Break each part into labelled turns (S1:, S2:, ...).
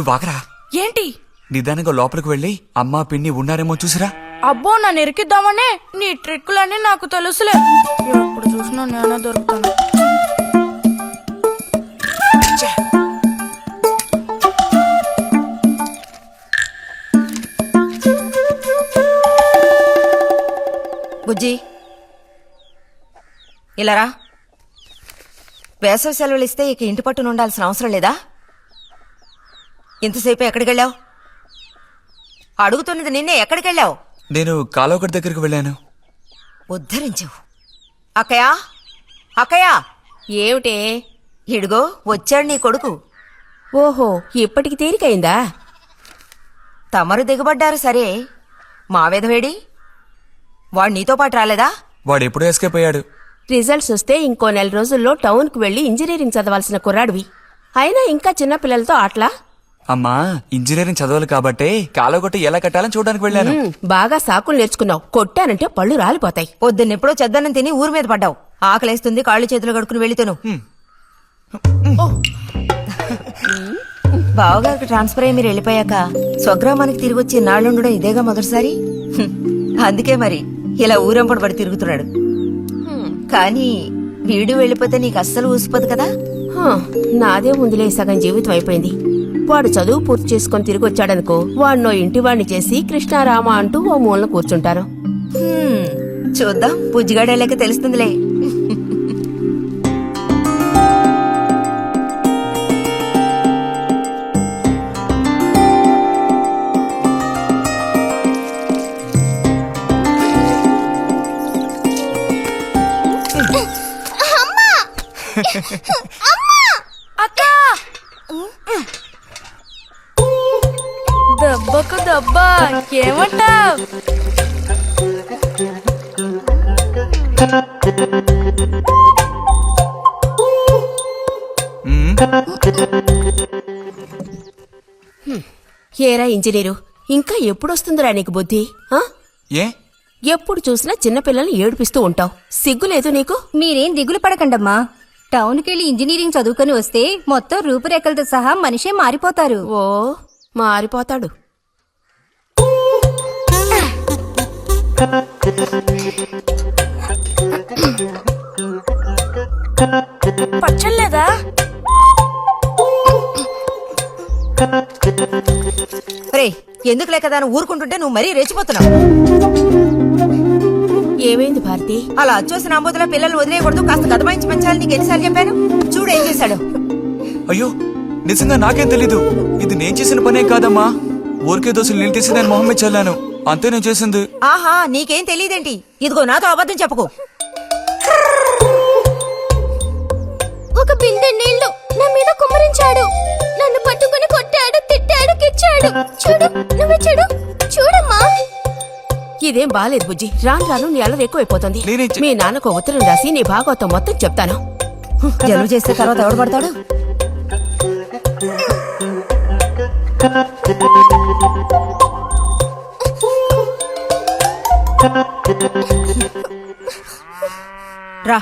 S1: నువ్వు వాగరా.
S2: ఏంటి?
S1: నిదానంగా లోపలికి వెళ్ళి అమ్మా పిన్ని ఉన్నారేమో చూసిరా?
S2: అబ్బో నన్ను ఇరికిద్దామనే నీ ట్రిక్కులన్నీ నాకు తెలుసులే. ఎప్పుడు చూసినా నేనే దొరుకుతాను.
S3: బుజ్జి ఇలారా వేసవి సెలవులు ఇస్తే ఇక ఇంటి పట్టున ఉండాల్సిన అవసరం లేదా? ఇంతసేపు ఎక్కడికెళ్ళావు? అడుగుతున్నది నిన్నే ఎక్కడికెళ్ళావు?
S1: నేను కాలోకటి దగ్గరికి వెళ్ళాను.
S3: ఉద్ధరించావు అక్కయా అక్కయా
S4: ఏమిటే?
S3: ఇడుగో వచ్చాడు నీ కొడుకు.
S4: ఓహో ఇప్పటికి తేలికైందా?
S3: తమరు దిగబడ్డారు సరే. మా విధవేడి వాడు నీతో పాటు రాలేదా?
S1: వాడు ఎప్పుడో ఎస్కేప్ అయ్యాడు.
S4: రిజల్ట్స్ వస్తే ఇంకో నెల రోజుల్లో టౌన్కు వెళ్ళి ఇంజనీరింగ్ చదవాల్సిన కుర్రాడివి. అయినా ఇంకా చిన్న పిల్లలతో ఆటలా?
S1: అమ్మా ఇంజనీరింగ్ చదవాలి కాబట్టే కాలోగొట్ట ఎలా కట్టాలని చూడడానికి వెళ్ళాను.
S4: బాగా సాకులు నేర్చుకున్నావు. కొట్టానంటే పళ్ళు రాలిపోతాయి.
S3: పొద్దున్నెప్పుడో చెద్దన్నం తిని ఊరి మీద పడ్డావు. ఆకలేస్తుంది కాళ్ళు చేతులు కడుక్కుని వెళ్ళితేను బావగారికి ట్రాన్స్ఫర్ అయ్యి మీరు వెళ్ళిపోయాక స్వగ్రామానికి తిరిగి వచ్చి నాళ్ళుండడం ఇదేగా మొదటిసారి. అందుకే మరి ఇలా ఊరంపడి పడి తిరుగుతున్నాడు. కానీ వీడు వెళ్ళిపోతే నీకు అస్సలు ఊసిపోదు కదా?
S4: హా, నాదే ముందులే సగం జీవితం అయిపోయింది. వాడు చదువు పూర్తి చేసుకొని తిరిగి వచ్చాడనుకో వాడినో ఇంటి వాడిని చేసి కృష్ణారామ అంటూ ఓ మూలన కూర్చుంటారు.
S3: చూద్దాం. బుజ్జిగాడు వెళ్ళాక తెలుస్తుందిలే.
S2: అక్క! దెబ్బకు దెబ్బ. ఏమంటావ్.
S4: ఏరా ఇంజనీరు ఇంకా ఎప్పుడొస్తుందిరా నీకు బుద్ధి ఆ?
S1: ఏ?
S4: ఎప్పుడు చూసినా చిన్నపిల్లల్ని ఏడిపిస్తూ ఉంటావు. సిగ్గులేదు నీకు?
S5: మీరేం దిగులు పడకండమ్మా. టౌన్కెళ్ళి ఇంజనీరింగ్ చదువుకొని వస్తే మొత్తం రూపురేఖలతో సహా మనిషే మారిపోతారు.
S4: ఓ మారిపోతాడు.
S2: పచ్చలేదా
S3: రే ఎందుకు లేక దాన్ని ఊరుకుంటుంటే నువ్వు మరీ రెచ్చిపోతున్నావు?
S4: ఏమైంది భారతి?
S3: అలా అచ్చోసిన ఆంబోతుల పిల్లలు వదిలేయకూడదు కాస్త గదమాయించి పెంచాలని నీకు ఎన్నిసార్లు చెప్పాను? చూడు ఏం చేశాడు.
S1: అయ్యో నిజంగా నాకేం తెలీదు. ఇది నేను చేసిన పనే కాదమ్మా. ఊరికే దోశలు నేను తీసి దాని మొహం మీద చల్లాను. అంతే నేను చేసింది.
S3: ఆహా నీకేం తెలియదేంటి ఇదిగో నాతో అబద్ధం చెప్పకు.
S5: ఒక బిందె నీళ్ళు నా మీద కుమ్మరించాడు. నన్ను పట్టుకుని కొట్టాడు తిట్టాడు కిచ్చాడు. చూడు నువ్వు చూడు. చూడమ్మా.
S4: ఇదేం బాలేదు బుజ్జి. రాను రాను నీ అల్లరి ఎక్కువైపోతుంది.
S1: నేనేం చే-
S4: మీ నాన్నకు ఉత్తరం రాసి నీ భాగవతం మొత్తం చెప్తాను.
S3: జలుబు చేస్తే తర్వాత ఎవడు పడతాడు? రా.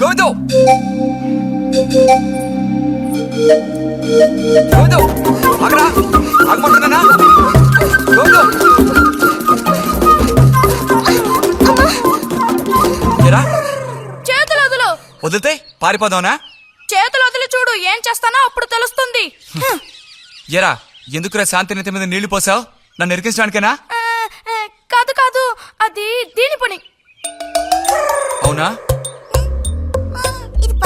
S1: గోవిందు గోవిందు ఆగరా. ఆగమంటున్నానా? గోవిందు ఏరా?
S2: చేతులు వదులు
S1: వదిలితే పారిపోదావునా?
S2: చేతులు వదిలి చూడు ఏం చేస్తానో అప్పుడు తెలుస్తుంది.
S1: ఎరా ఎందుకురా శాంతి నెత్తి మీద నీళ్ళు పోసావు? నన్ను ఎరికించడానికేనా?
S2: కాదు కాదు అది దీని పని.
S1: అవునా?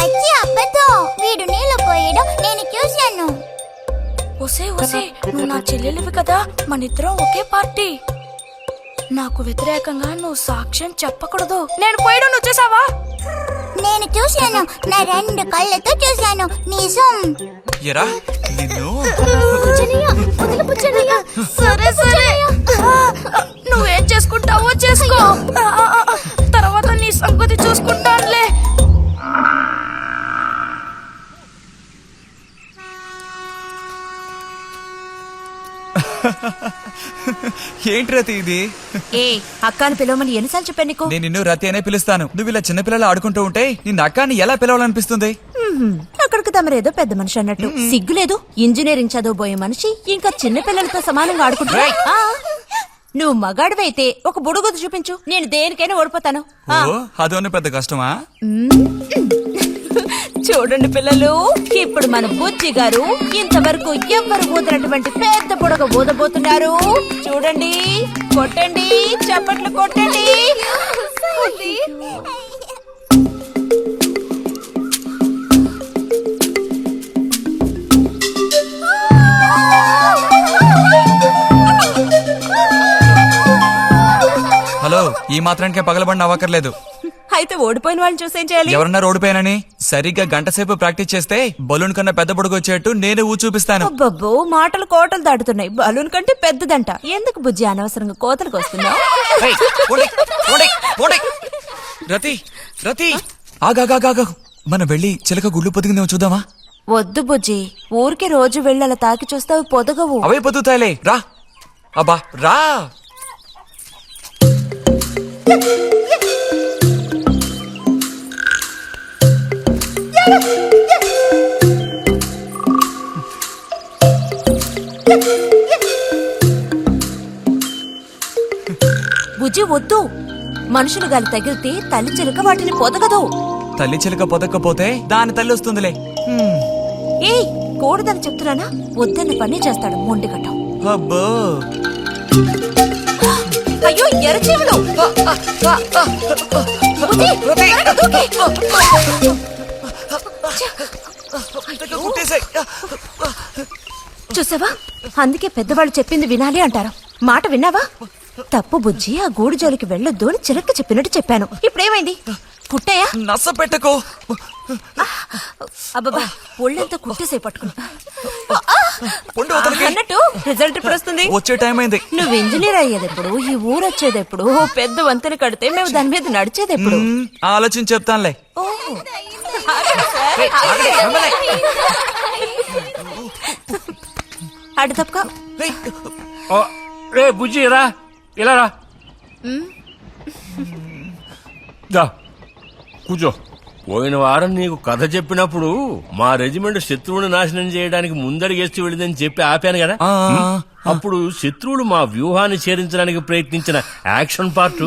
S6: పచ్చి అబద్ధం వీడు నీళ్ళు పోయడం నేను చూశాను
S2: ఒసే ఒసే నువ్వు నా చెల్లెలివి కదా మన ఇద్దరం ఒకే పార్టీ నాకు వ్యతిరేకంగా నువ్వు సాక్ష్యం చెప్పకూడదు నేను పోయడం నువ్వు చేసావా
S6: నేను చూశాను నా రెండు కళ్ళతో చూశాను నిజం
S1: ఎరా నిన్ను.
S2: సరే సరే
S1: ఏంటి రతి ఇది?
S4: ఏ అక్కాని పిలవమని ఎన్నిసార్లు చెప్పాను నీకు?
S1: నేను నిన్ను రతి అనే పిలుస్తాను. నువ్వు ఇలా చిన్నపిల్లలు ఆడుకుంటూ ఉంటే నిన్న అక్కాన్ని ఎలా పిలవాలనిపిస్తుంది.
S4: అక్కడికి తమరేదో పెద్ద మనిషి అన్నట్టు. సిగ్గులేదు. ఇంజనీరింగ్ చదవబోయే మనిషి ఇంకా చిన్న పిల్లలతో సమానంగా ఆడుకుంటా ఆ. నువ్వు మగాడివైతే ఒక బుడుగుద్దు చూపించు. నేను దేనికైనా ఓడిపోతాను.
S1: ఓ అదోనే పెద్ద కష్టమా?
S4: చూడండి పిల్లలు ఇప్పుడు మన బుజ్జి గారు ఇంతవరకు ఎవ్వరు ఊదినటువంటి పెద్ద పొడగ ఊదబోతున్నారు? చూడండి కొట్టండి చప్పట్లు కొట్టండి.
S1: హలో ఈ మాత్రానికే పగలబడిన అవ్వకర్లేదు
S4: అయితే ఓడిపోయిన వాళ్ళని చూసేం చేయాలి?
S1: ఎవరన్నా రోడ్డుపైనని సరిగ్గా గంట సేపు ప్రాక్టీస్ చేస్తే బలూన్ కన్నా పెద్ద పొడుగు వచ్చేట్టు నేనే ఊ చూపిస్తాను.
S4: అబ్బబ్బో మాటలు కోటలు దాటుతున్నాయి. బలూన్ కంటే పెద్దదంట. ఎందుకు బుజ్జి అనవసరంగా కోతలకు వస్తున్నావు.
S1: రతి రతి. ఆగాగాగా మనం వెళ్ళి చిలక గుళ్ళు పొదిగిందేమో చూద్దామా?
S4: వద్దు బుజ్జి. ఊరికి రోజు వెళ్ళి అలా తాకి చూస్తావు పొదగవు.
S1: అవే పొద్దుతాయిలే రా. అబ్బా రా.
S4: బుజ్జి వద్దు. మనుషులు గాలి తగిలితే తల్లి చిలుక వాటిని పొదగదు.
S1: తల్లి చిలక పొదక్కపోతే దాని తల్లి వస్తుందిలే.
S4: ఏయ్ కూడదని చెప్తున్నానా? వద్దన్న పని చేస్తాడు మొండి కట్టం.
S1: అబ్బో.
S4: అయ్యో ఎర్రచీవులు చూసావా? అందుకే పెద్దవాళ్ళు చెప్పింది వినాలి అంటారు. మాట విన్నావా? తప్పు బుజ్జి ఆ గూడు జోలికి వెళ్ళొద్దు అని చిలక్క చెప్పినట్టు చెప్పాను. ఇప్పుడేమైంది? కుట్టాయా?
S1: నస పెట్టకో.
S4: అబ్బబ్బా ఒళ్ళంతా కుట్టేసే పట్టుకున్నా. అన్నట్టు రిజల్ట్ ఇప్పుడు వస్తుంది?
S1: వచ్చే టైం అయింది.
S4: నువ్వు ఇంజనీర్ అయ్యేది ఎప్పుడు? ఈ ఊరు వచ్చేది ఎప్పుడు? ఓ పెద్ద వంతెన కడితే మేము దాని మీద నడిచేది ఎప్పుడు?
S1: హ్మ్, ఆలోచించి చెప్తానులే.
S4: ఓ. అటు
S7: రే బుజ్జి రా. ఇలా రా. దా కూర్చో. పోయిన వారం నీకు కథ చెప్పినప్పుడు మా రెజిమెంట్ శత్రువుని నాశనం చేయడానికి ముందడిగేస్తూ వెళ్ళిందని చెప్పి ఆపాను కదా అప్పుడు శత్రువులు మా వ్యూహాన్ని చేరించడానికి ప్రయత్నించిన యాక్షన్ పార్ట్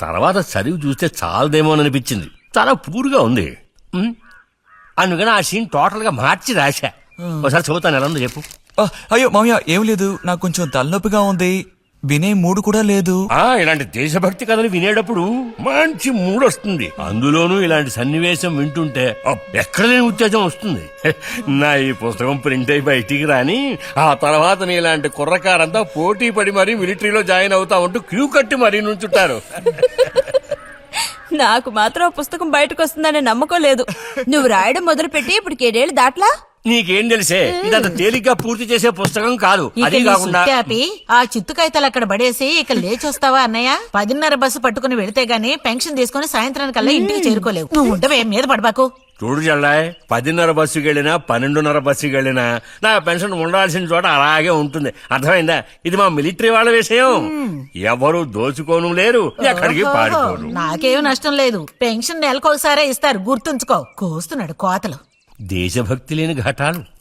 S7: తర్వాత చదివి చూస్తే చాలదేమో అనిపించింది చాలా పూర్గా ఉంది. అందుకని ఆ సీన్ టోటల్గా మార్చి రాశా. ఒకసారి చదువుతాను ఎలా ఉందో చెప్పు
S1: అయ్యో మామయ్య ఏం లేదు. నాకు కొంచెం తలనొప్పిగా ఉంది. వినే మూడు కూడా లేదు.
S7: ఆ ఇలాంటి దేశభక్తి కథలు వినేటప్పుడు మంచి మూడ్ వస్తుంది. అందులోనూ ఇలాంటి సన్నివేశం వింటుంటే ఎక్కడ లేని ఉత్తేజం వస్తుంది. నా ఈ పుస్తకం ప్రింట్ అయి బయటికి రాని ఆ తర్వాత నీ ఇలాంటి కుర్రకారంతా పోటీ పడి మరీ మిలిటరీలో జాయిన్ అవుతా ఉంటూ క్యూ కట్టి మరీ నుంచుంటారు.
S4: నాకు మాత్రం ఆ పుస్తకం బయటకు వస్తుందనే నమ్మకం లేదు. నువ్వు రాయడం మొదలుపెట్టి ఇప్పుడు ఏడేళ్ళు దాట్లా?
S7: నీకేం తెలిసే? ఇదంత తేలిగ్గా పూర్తి చేసే పుస్తకం కాదు. అది కాకుండా
S8: ఆ చిత్తు కాగితాలు అక్కడ పడేసి ఇక లేచొస్తావా అన్నయ్య? పదిన్నర బస్సు పట్టుకుని వెళితే గానీ పెన్షన్ తీసుకుని సాయంత్రానికల్లా ఇంటికి చేరుకోలేవు. నువ్వు ఉండవే మీద పడబాకు?
S7: చూడు జల్లాయ్ పదిన్నర బస్సుకి వెళ్ళినా పన్నెండున్నర బస్సుకి వెళ్ళినా నా పెన్షన్ ఉండాల్సిన చోట అలాగే ఉంటుంది. అర్థమైందా? ఇది మా మిలిటరీ వాళ్ళ విషయం. ఎవరు దోచుకోను లేరు ఎక్కడికి పారిపోరు
S8: నాకేం నష్టం లేదు. పెన్షన్ నెలకొకసారే ఇస్తారు. గుర్తుంచుకో. కోస్తున్నాడు కోతలు.
S7: దేశభక్తి లేని ఘటాలు.